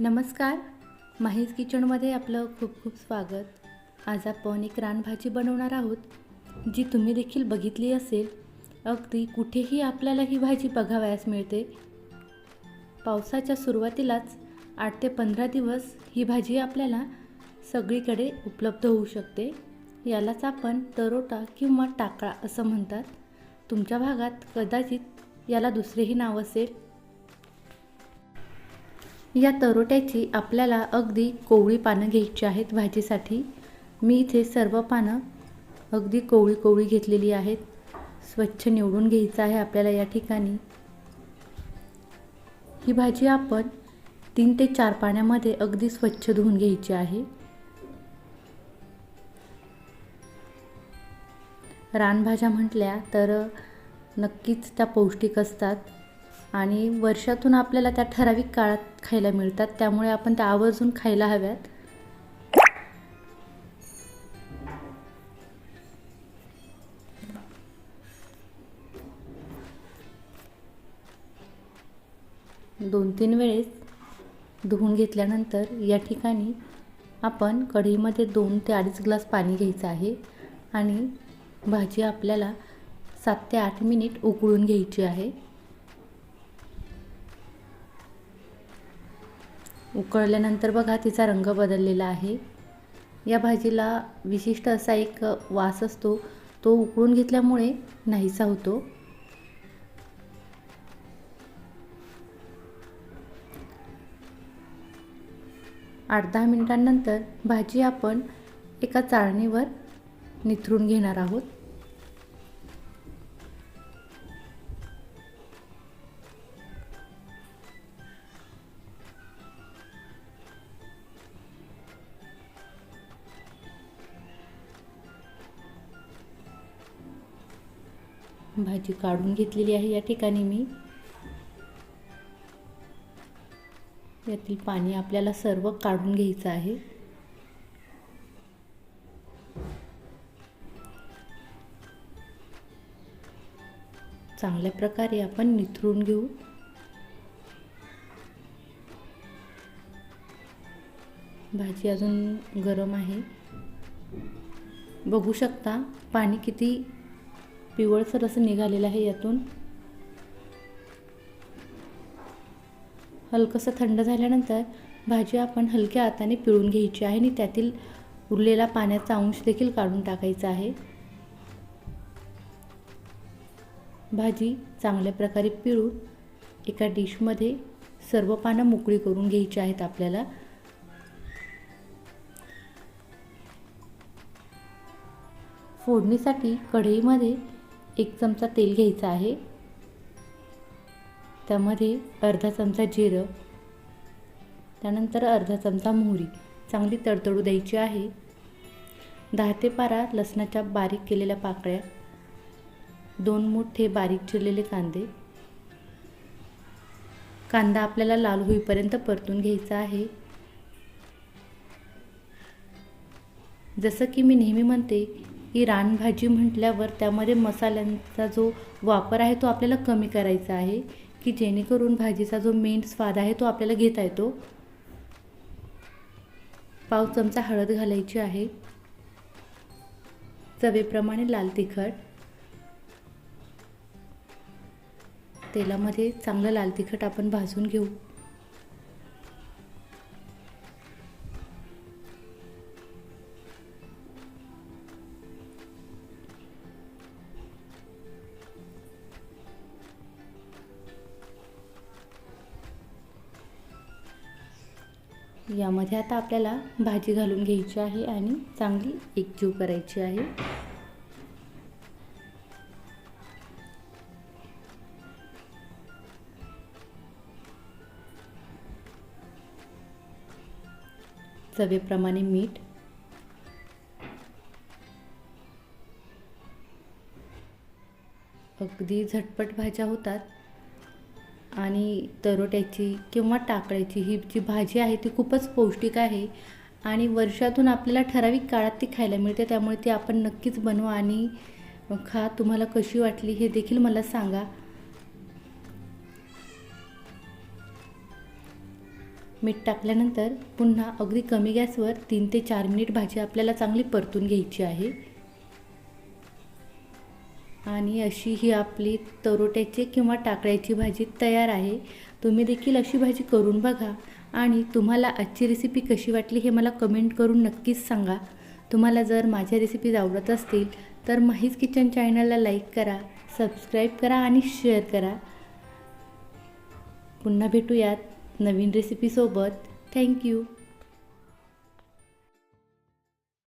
नमस्कार. माहीज किचनमध्ये आपलं खूप खूप स्वागत. आज आपण एक रानभाजी बनवणार आहोत जी तुम्ही देखील बघितली असेल. अगदी कुठेही आपल्याला ही भाजी बघावयास मिळते. पावसाच्या सुरुवातीलाच आठ ते पंधरा दिवस ही भाजी आपल्याला सगळीकडे उपलब्ध होऊ शकते. यालाच आपण तरोटा किंवा टाकळा असं म्हणतात. तुमच्या भागात कदाचित याला दुसरेही नाव असेल. या तरोट्याची आपल्याला अगदी कोवळी पानं घ्यायची आहेत भाजीसाठी. मी इथे सर्व पानं अगदी कोवळी कोवळी घेतलेली आहेत. स्वच्छ निवडून घ्यायचं आहे आपल्याला या ठिकाणी. ही भाजी आपण तीन ते चार पाण्यामध्ये अगदी स्वच्छ धुवून घ्यायची आहे. रानभाज्या म्हटल्या तर नक्कीच त्या पौष्टिक असतात. आणि वर्षातून आपल्याला त्या ठराविक काळात खायला मिळतात. त्यामुळे आपण त्या आवर्जून खायला हव्यात. दोन तीन वेळेस धुवून घेतल्यानंतर या ठिकाणी आपण कढईमध्ये दोन ते अडीच ग्लास पाणी घ्यायचं आहे आणि भाजी आपल्याला सात ते आठ मिनिट उकळून घ्यायची आहे. उकळल्यानंतर बघा तिचा रंग बदललेला आहे. या भाजीला विशिष्ट असा एक वास असतो. तो उकळून घेतल्यामुळे नाहीसा होतो. आठ दहा मिनिटांनंतर भाजी आपण एका चाळणीवर निथरून घेणार आहोत. भाजी काढून घेतलेली आहे या ठिकाणी मी. यातील पाणी आपल्याला सर्व काढून घ्यायचं आहे. चांगल्या प्रकारे आपण निथरून घेऊ. भाजी अजून गरम आहे. बघू शकता पाणी किती पिवळसर असं निघालेलं आहे यातून. हलकंसं थंड झाल्यानंतर भाजी आपण हलक्या हाताने पिळून घ्यायची आहे आणि त्यातील उरलेला पाण्याचा अंश देखील काढून टाकायचा आहे. भाजी चांगल्या प्रकारे पिळून एका डिशमध्ये सर्व पानं मोकळी करून घ्यायची आहेत आपल्याला. फोडणीसाठी कढईमध्ये एक चमचा तेल घ्यायचा आहे. त्यामध्ये अर्धा चमचा जिरं त्यानंतर अर्धा चमचा मोहरी. चांगली तडतडू द्यायची आहे. दहा ते बारा लसणाच्या बारीक केलेल्या पाकळ्या दोन मोठे बारीक चिरलेले कांदे. कांदा आपल्याला लाल होईपर्यंत परतून घ्यायचा आहे. जसं की मी नेहमी म्हणते ही रानभाजी म्हटल्यावर त्यामध्ये मसाल्यांचा जो वापर आहे तो आपल्याला कमी करायचा आहे की जेणेकरून भाजीचा जो मेन स्वाद आहे तो आपल्याला घेता येतो. पाव चमचा हळद घालायची आहे. चवेप्रमाणे लाल तिखट. तेलामध्ये चांगलं लाल तिखट आपण भाजून घेऊ. यामध्ये आता आपल्याला भाजी घालून घ्यायची आहे आणि चांगली एकजीव करायची आहे. चवेप्रमाणे मीठ. अगदी झटपट भाज्या होतात. आणि तरोट्याची किंवा टाकळ्याची ही जी भाजी आहे ती खूपच पौष्टिक आहे. आणि वर्षातून आपल्याला ठराविक काळात ती खायला मिळते त्यामुळे ती आपण नक्कीच बनवा आणि खा. तुम्हाला कशी वाटली हे देखील मला सांगा. मीठ टाकल्यानंतर पुन्हा अगदी कमी गॅसवर तीन ते चार मिनिट भाजी आपल्याला चांगली परतून घ्यायची आहे. आणि अशी ही आपली तरोट्याची किंवा टाकळ्याची भाजी तयार आहे. तुम्ही देखील अशी भाजी करून बघा. आणि तुम्हाला आजची रेसिपी कशी वाटली हे मला कमेंट करून नक्कीच सांगा. तुम्हाला जर माझ्या रेसिपीज आवडत असतील तर माहीच किचन चॅनलला लाईक करा सबस्क्राईब करा आणि शेअर करा. पुन्हा भेटूयात नवीन रेसिपीसोबत थँक्यू